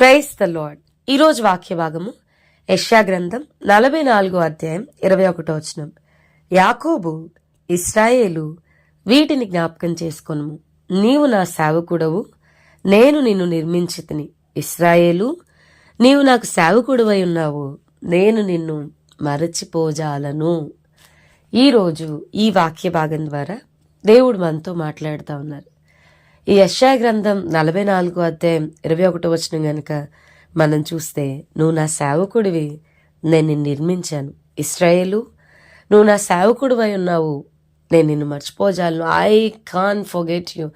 Price the lord. ఈరోజు వాక్య భాగము యష్యా గ్రంథం నలభై నాలుగో అధ్యాయం ఇరవై ఒకటో వచనం. యాకోబు ఇస్రాయేలు వీటిని జ్ఞాపకం చేసుకొనుము. నీవు నా సేవకుడవు నేను నిన్ను నిర్మించితిని. ఇస్రాయేలు నీవు నాకు సేవకుడవై ఉన్నావు నేను నిన్ను మరచిపోజాలను. ఈరోజు ఈ వాక్య భాగం ద్వారా దేవుడు మనతో మాట్లాడుతూ ఉన్నారు. ఈ యశా గ్రంథం నలభై నాలుగు అధ్యాయం ఇరవై ఒకటో వచ్చిన గనుక మనం చూస్తే నువ్వు నా సేవకుడివి నేను నిన్ను నిర్మించాను. ఇస్రాయేలు నువ్వు నా సేవకుడివై ఉన్నావు నేను నిన్ను మర్చిపోజాలను. ఐ కాన్ ఫోగెట్ యూ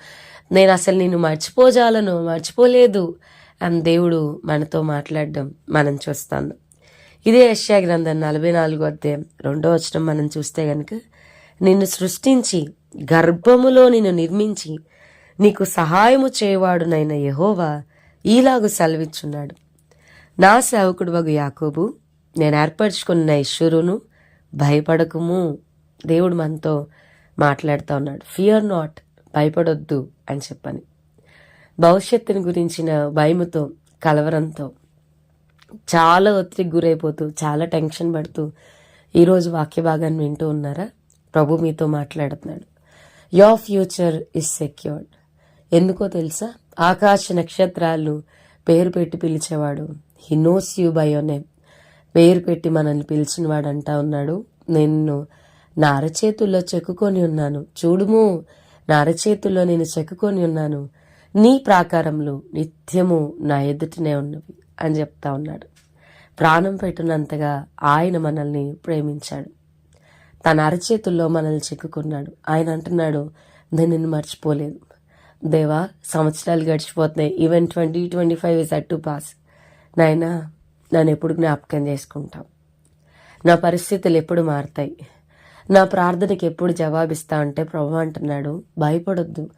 నేను అసలు నిన్ను మర్చిపోజాలను మర్చిపోలేదు. అని దేవుడు మనతో మాట్లాడడం మనం చూస్తాను. ఇదే యశ్యా గ్రంథం నలభై నాలుగు అధ్యాయం రెండో వచనం మనం చూస్తే కనుక నిన్ను సృష్టించి గర్భములో నిన్ను నిర్మించి నీకు సహాయము చేయవాడునైన యహోవా ఈలాగు సెలవిచ్చున్నాడు. నా సేవకుడు వగు యాకోబు నేను ఏర్పరచుకున్న ఇష్యూరును భయపడకుము. దేవుడు మనతో మాట్లాడుతూ ఉన్నాడు. ఫియర్ నాట్ భయపడొద్దు అని చెప్పని. భవిష్యత్తుని గురించిన భయముతో కలవరంతో చాలా ఒత్తిడికి గురైపోతూ చాలా టెన్షన్ పడుతూ ఈరోజు వాక్య భాగాన్ని వింటూ ఉన్నారా? ప్రభు మీతో మాట్లాడుతున్నాడు. యువర్ ఫ్యూచర్ ఇస్ సెక్యూర్డ్ ఎందుకో తెలుసా? ఆకాశ నక్షత్రాలు పేరు పెట్టి పిలిచేవాడు. He knows you by your name పేరు పెట్టి మనల్ని పిలిచినవాడు అంటా ఉన్నాడు. నిన్ను నా అరచేతుల్లో చెక్కుకొని ఉన్నాను. చూడుము నా అరచేతుల్లో నేను చెక్కుకొని ఉన్నాను. నీ ప్రాకారంలో నిత్యము నా ఎదుటనే ఉన్నవి అని చెప్తా ఉన్నాడు. ప్రాణం పెట్టినంతగా ఆయన మనల్ని ప్రేమించాడు. తన అరచేతుల్లో మనల్ని చెక్కుకున్నాడు. ఆయన అంటున్నాడు నేను నిన్ను మర్చిపోలేదు. దేవా సంవత్సరాలు గడిచిపోతున్నాయి. Even twenty twenty five is at to pass నాయనా నన్ను ఎప్పుడు జ్ఞాపకం చేసుకుంటాం నా పరిస్థితులు ఎప్పుడు మారుతాయి? నా ప్రార్థనకి ఎప్పుడు జవాబిస్తా అంటే ప్రభు అంటున్నాడు భయపడొద్దు.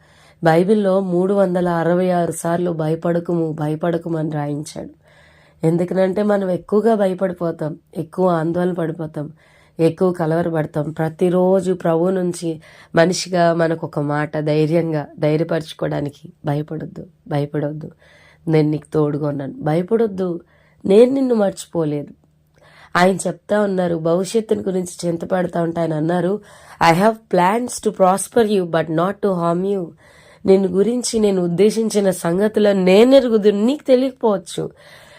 బైబిల్లో మూడు వందల అరవై ఆరు సార్లు భయపడకుము భయపడకుము అని రాయించాడు. ఎందుకనంటే మనం ఎక్కువగా భయపడిపోతాం ఎక్కువ ఆందోళన పడిపోతాం. ఎక్కువ కలవరపడతాం. ప్రతిరోజు ప్రభు నుంచి మనిషిగా మనకు ఒక మాట ధైర్యంగా ధైర్యపరచుకోవడానికి భయపడొద్దు భయపడొద్దు. నేను నీకు తోడుగా ఉన్నాను. భయపడొద్దు. నేను నిన్ను మర్చిపోలేదు. ఆయన చెప్తా ఉన్నారు భవిష్యత్తుని గురించి చింతపడతా ఉంటే ఆయన అన్నారు I have plans to prosper you but not to harm you నేను గురించి నేను ఉద్దేశించిన సంగతులను నేను ఎరుగుదు నీకు తెలియకపోవచ్చు.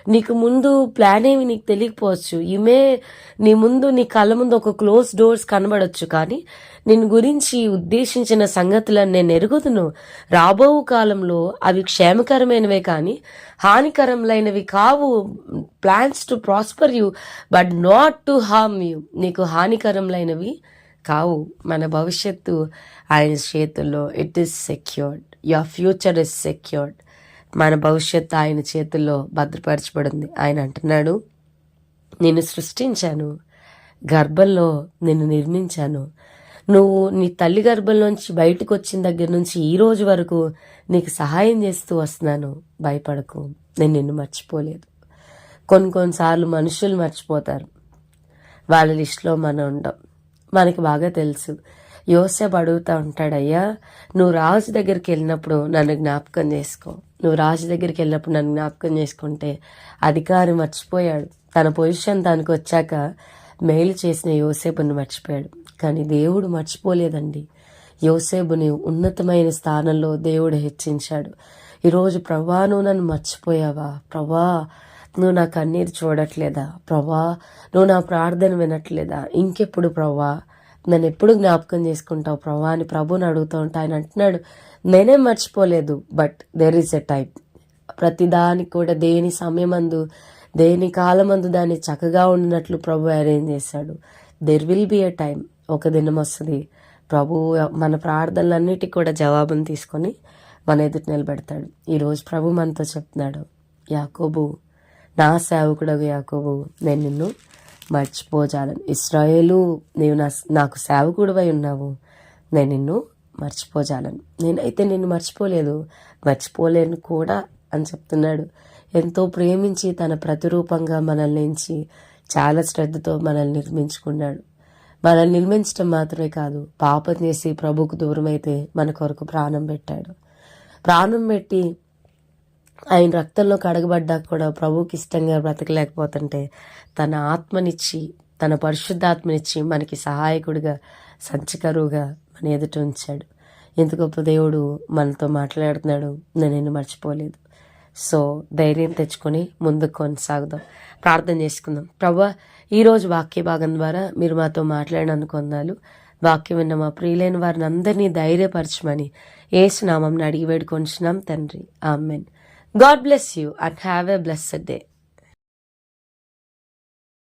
నీకు ముందు ప్లాన్ ఏమి నీకు తెలియకపోవచ్చు. ఈమె నీ ముందు నీ కళ్ళ ముందు ఒక క్లోజ్ డోర్స్ కనబడవచ్చు కానీ నిన్ను గురించి ఉద్దేశించిన సంగతులను నేను ఎరుగుదును. రాబో కాలంలో అవి క్షేమకరమైనవే కానీ హానికరములైనవి కావు. Plans to prosper you but not to harm you నీకు హానికరములైనవి కావు. మన భవిష్యత్తు ఆయన చేతుల్లో. It is secured your future is secured మన భవిష్యత్తు ఆయన చేతుల్లో భద్రపరచబడింది. ఆయన అంటున్నాడు నిన్ను సృష్టించాను గర్భంలో నిన్ను నిర్మించాను. నువ్వు నీ తల్లి గర్భంలోంచి బయటకు వచ్చిన దగ్గర నుంచి ఈ రోజు వరకు నీకు సహాయం చేస్తూ వస్తున్నాను. భయపడకు నేను నిన్ను మర్చిపోలేదు. కొన్ని కొన్నిసార్లు మనుషులు మర్చిపోతారు. వాళ్ళ లిస్టులో మనం ఉండం. మనకి బాగా తెలుసు యోసేపు అడుగుతా ఉంటాడయ్యా నువ్వు రాజు దగ్గరికి వెళ్ళినప్పుడు నన్ను జ్ఞాపకం చేసుకో. నువ్వు రాజు దగ్గరికి వెళ్ళినప్పుడు నన్ను జ్ఞాపకం చేసుకుంటే అధికారి మర్చిపోయాడు. తన పొజిషన్ దానికి వచ్చాక మేలు చేసిన యోసేపుని మర్చిపోయాడు. కానీ దేవుడు మర్చిపోలేదండి. యోసేపుని ఉన్నతమైన స్థానంలో దేవుడు హెచ్చించాడు. ఈరోజు ప్రభా నువ్వు నన్ను మర్చిపోయావా? ప్రభా నువ్వు నా కన్నీరు చూడట్లేదా? ప్రభా నువ్వు నా ప్రార్థన వినట్లేదా? ఇంకెప్పుడు ప్రభా నన్ను ఎప్పుడు జ్ఞాపకం చేసుకుంటావు ప్రభా అని ప్రభుని అడుగుతూ ఉంటా ఆయన అంటున్నాడు నేనే మర్చిపోలేదు but there is a type ప్రతిదానికి కూడా దేని సమయమందు దేని కాలమందు దాన్ని చక్కగా ఉండినట్లు ప్రభు అరేంజ్ చేశాడు. There will be a time ఒక దినం వస్తుంది ప్రభు మన ప్రార్థనలన్నిటికీ కూడా జవాబును తీసుకొని మన ఎదుటి నిలబెడతాడు. ఈరోజు ప్రభు మనతో చెప్తున్నాడు యాకోబు నా సేవకుడగు యాకోబు నేను నిన్ను మర్చిపోజాలను ఇస్రాయేలు నీవు నా నాకు సేవకుడివై ఉన్నావు. నేను నిన్ను మర్చిపోజాలను నేనైతే నిన్ను మర్చిపోలేదు. మర్చిపోలేను కూడా అని చెప్తున్నాడు. ఎంతో ప్రేమించి తన ప్రతిరూపంగా మనల్ని ఎంచి చాలా శ్రద్ధతో మనల్ని నిర్మించుకున్నాడు. మనల్ని నిర్మించడం మాత్రమే కాదు పాపం చేసి ప్రభుకు దూరమైతే మన కొరకు ప్రాణం పెట్టాడు. ప్రాణం పెట్టి ఆయన రక్తంలో కడగబడ్డా కూడా ప్రభువుకి ఇష్టంగా బ్రతకలేకపోతుంటే తన ఆత్మనిచ్చి తన పరిశుద్ధాత్మనిచ్చి మనకి సహాయకుడిగా సంచకరువుగా మన ఎదుట ఉంచాడు. ఎంత గొప్ప దేవుడు మనతో మాట్లాడుతున్నాడు నేను నిన్ను మర్చిపోలేదు. సో ధైర్యం తెచ్చుకొని ముందుకు కొనసాగుదాం. ప్రార్థన చేసుకుందాం. ప్రభా ఈరోజు వాక్య భాగం ద్వారా మీరు మాతో మాట్లాడిన కొందాలు వాక్యం విన్న మా ప్రియులైన వారిని అందరినీ ధైర్యపరచమని ఏసునామం అడిగి వేడుకొంచున్నాం తండ్రి. Amen. God bless you and have a blessed day.